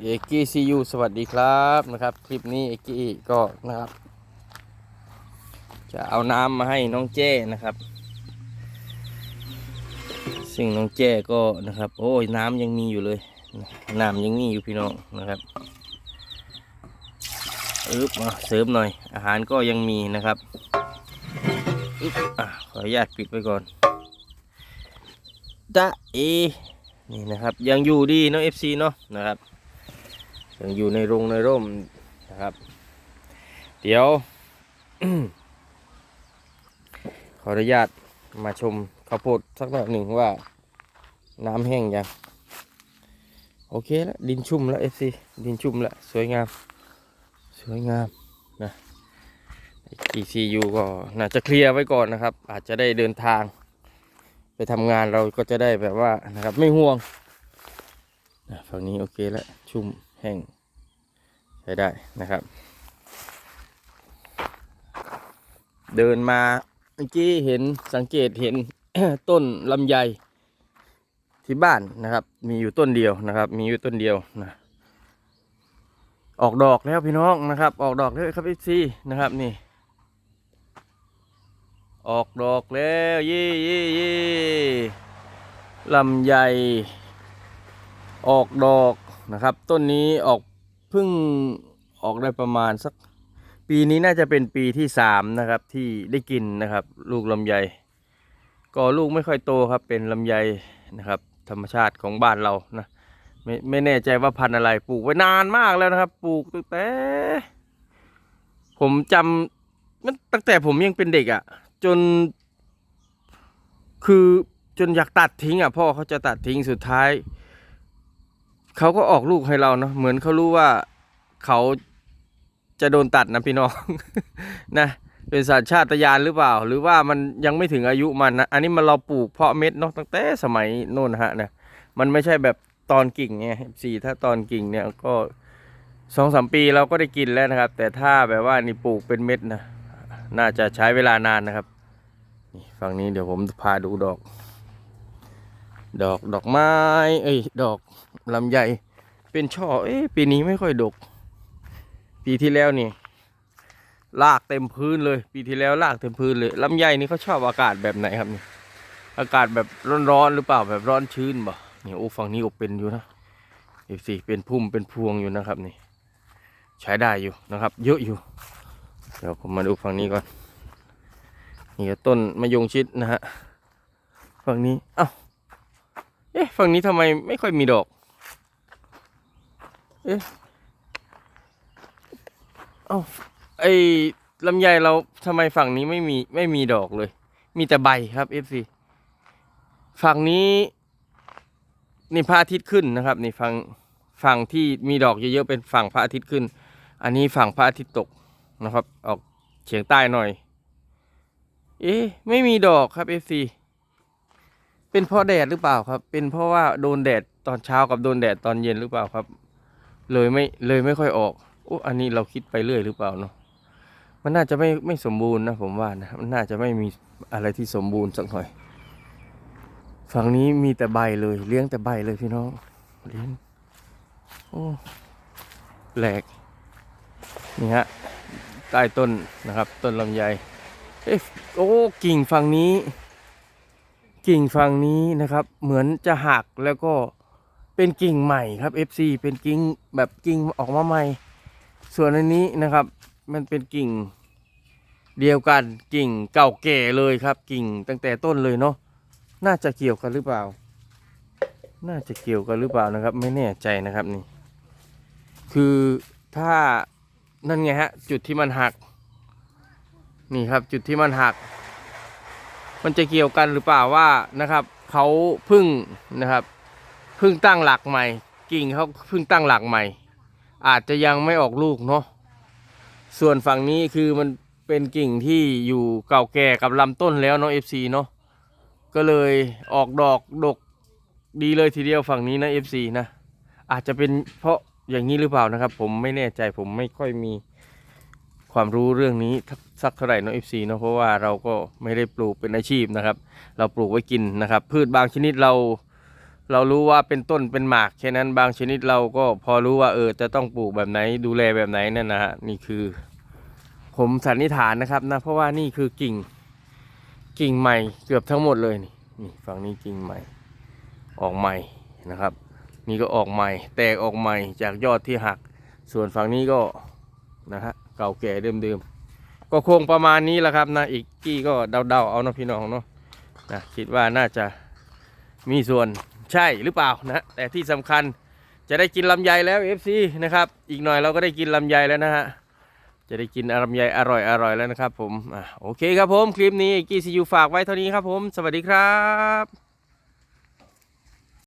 เอกกี้ซียูสวัสดีครับนะครับ คลิปนี้เอกกี้ก็นะครับ จะเอาน้ำมาให้น้องเจ้นะครับ ซึ่งน้องเจ้ก็นะครับ โอ้ยน้ำยังมีอยู่เลยน้ำยังมีอยู่พี่น้องนะครับอึ๊บมาเสริมหน่อย อาหารก็ยังมีนะครับอึ๊บอะขออนุญาตปิดไว้ก่อนจ้าเอนี่นะครับ ยังอยู่ดีเนาะ FC เนาะนะครับ ยังอยู่ในรงในร่มนะครับ เดี๋ยว ขออนุญาตมาชมข้าวโพดสักหน่อยหนึ่งว่า น้ำแห้งยังโอเคแล้วดินชุ่มแล้ว FC ดินชุ่มแล้วสวยงาม สวยงามนะ GCU ก็น่าจะเคลียร์ไว้ก่อนนะครับ อาจจะได้เดินทาง ไปทำงานเราก็จะได้แบบว่านะครับไม่ห่วงนะฝั่งนี้โอเคแล้วชุ่มแห้ง ใช้ได้นะครับ เดินมาเมื่อกี้เห็นสังเกตเห็นต้นลำไยที่บ้านนะครับ มีอยู่ต้นเดียวนะครับ มีอยู่ต้นเดียวนะออกดอกแล้วพี่น้องนะครับ ออกดอกแล้วครับพี่ซีนะครับนี่ ออกดอกแล้วเย่เย่เย่ลำไยออกดอกนะครับ ต้นนี้ออก เพิ่งออกได้ประมาณสัก ปีนี้น่าจะเป็นปีที่สามนะครับ ที่ได้กินนะครับ ลูกลำไยก็ลูกไม่ค่อยโตครับ เป็นลำไยนะครับ ธรรมชาติของบ้านเรานะไม่ไม่แน่ใจว่าพันธุ์อะไร ปลูกไว้นานมากแล้วนะครับ ปลูกตั้งแต่ ผมจำมันตั้งแต่ผมยังเป็นเด็กอะ่ะ จน คือจนอยากตัดทิ้งอะพ่อเขาจะตัดทิ้งสุดท้าย เขาก็ออกลูกให้เราเนาะเหมือนเขารู้ว่าเขาจะโดนตัดนะพี่น้อง นะเป็นสัญชาตญาณหรือเปล่า หรือว่ามันยังไม่ถึงอายุมันนะอันนี้มันเราปลูกเพาะเม็ดเนาะตั้งแต่สมัยโน่นฮะนะมันไม่ใช่แบบตอนกิ่งไงสี่ถ้าตอนกิ่งเนี่ยก็สองสามปีเราก็ได้กินแล้วนะครับ แต่ถ้าแบบว่านี่ปลูกเป็นเม็ดนะน่าจะใช้เวลานานนะครับนี่ฝั่งนี้เดี๋ยวผมพาดูดอก ดอกดอกไม้ เอ้ยดอก ลำไยเป็นช่อ เอ้ปีนี้ไม่ค่อยดก ปีที่แล้วนี่ ลากเต็มพื้นเลย ปีที่แล้วลากเต็มพื้นเลยลำไยนี่เขาชอบอากาศแบบไหนครับนี่ อากาศแบบร้อนๆหรือเปล่าแบบร้อนชื้นบ่นี่โอ้ฝั่งนี้อบเป็นอยู่นะเอฟซีเป็นพุ่มเป็นพวงอยู่นะครับนี่ ใช้ได้อยู่นะครับ เยอะอยู่ เดี๋ยวผมมาดูฝั่งนี้ก่อนนี่ก็ต้นมะยงชิดนะฮะฝั่งนี้ เอ้าเอ๊ะฝั่งนี้ทำไมไม่ค่อยมีดอก เอ๊ะเอ้าไอ้ลำไยเราทำไมฝั่งนี้ไม่มีไม่มีดอกเลย มีแต่ใบครับ FC ฝั่งนี้นี่พระอาทิตย์ขึ้นนะครับนี่ฝั่งฝั่งที่มีดอกเยอะๆเป็นฝั่งพระอาทิตย์ขึ้น อันนี้ฝั่งพระอาทิตย์ตกนะครับ ออกเฉียงใต้หน่อย เอ๊ะไม่มีดอกครับ FC เป็นเพราะแดดหรือเปล่าครับ เป็นเพราะว่าโดนแดดตอนเช้ากับโดนแดดตอนเย็นหรือเปล่าครับ เลยไม่เลยไม่ค่อยออกโอ้อันนี้เราคิดไปเรื่อยหรือเปล่าเนาะมันน่าจะไม่ไม่สมบูรณ์นะผมว่านะมันน่าจะไม่มีอะไรที่สมบูรณ์สักหน่อย ฝั่งนี้มีแต่ใบเลยเลี้ยงแต่ใบเลยพี่น้องเลี้ยงโอ้แปลกนี่ฮะใต้ต้นนะครับ ต้นลำไยเอ๊ะโอ้กิ่งฝั่งนี้ กิ่งฝั่งนี้นะครับ เหมือนจะหักแล้วก็ เป็นกิ่งใหม่ครับ FC เป็นกิ่งแบบกิ่งออกมาใหม่ ส่วนอันนี้นะครับ มันเป็นกิ่งเดียวกันกิ่งเก่าแก่เลยครับ กิ่งตั้งแต่ต้นเลยเนาะน่าจะเกี่ยวกันหรือเปล่า น่าจะเกี่ยวกันหรือเปล่านะครับ ไม่แน่ใจนะครับนี่ คือถ้านั่นไงฮะ จุดที่มันหัก นี่ครับ จุดที่มันหัก มันจะเกี่ยวกันหรือเปล่าว่านะครับเขาพึ่งนะครับ พึ่งตั้งหลักใหม่ กิ่งเขาเพึ่งตั้งหลักใหม่ อาจจะยังไม่ออกลูกเนาะส่วนฝั่งนี้คือมันเป็นกิ่งที่อยู่เก่าแก่กับลำต้นแล้วเนาะ FC เนาะก็เลยออกดอกดกดีเลยทีเดียวฝั่งนี้นะ FC นะอาจจะเป็นเพราะอย่างนี้หรือเปล่านะครับ ผมไม่แน่ใจผมไม่ค่อยมีความรู้เรื่องนี้สักเท่าไหร่เนาะ FC เนาะเพราะว่าเราก็ไม่ได้ปลูกเป็นอาชีพนะครับ เราปลูกไว้กินนะครับ พืชบางชนิดเรา เรารู้ว่าเป็นต้นเป็นหมากแค่นั้นบางชนิดเราก็พอรู้ว่าเออจะต้องปลูกแบบไหนดูแลแบบไหนนั่นนะฮะนี่คือ ผมสันนิษฐานนะครับนะเพราะว่านี่คือกิ่ง กิ่งใหม่เกือบทั้งหมดเลยนี่นี่ฝั่งนี้กิ่งใหม่ ออกใหม่นะครับ นี่ก็ออกใหม่ แตกออกใหม่จากยอดที่หัก ส่วนฝั่งนี้ก็นะฮะเก่าแก่เดิมๆก็คงประมาณนี้แหละครับนะอีกกี้ก็เดาๆเอาเนาะพี่น้องเนาะนะคิดว่าน่าจะมีส่วน ใช่หรือเปล่านะแต่ที่สำคัญจะได้กินลำไยแล้ว FC นะครับ อีกหน่อยเราก็ได้กินลำไยแล้วนะฮะจะได้กินลำไยอร่อยอร่อยแล้วนะครับผมอะโอเคครับผมคลิปนี้กีซียูฝากไว้เท่านี้ครับผม สวัสดีครับ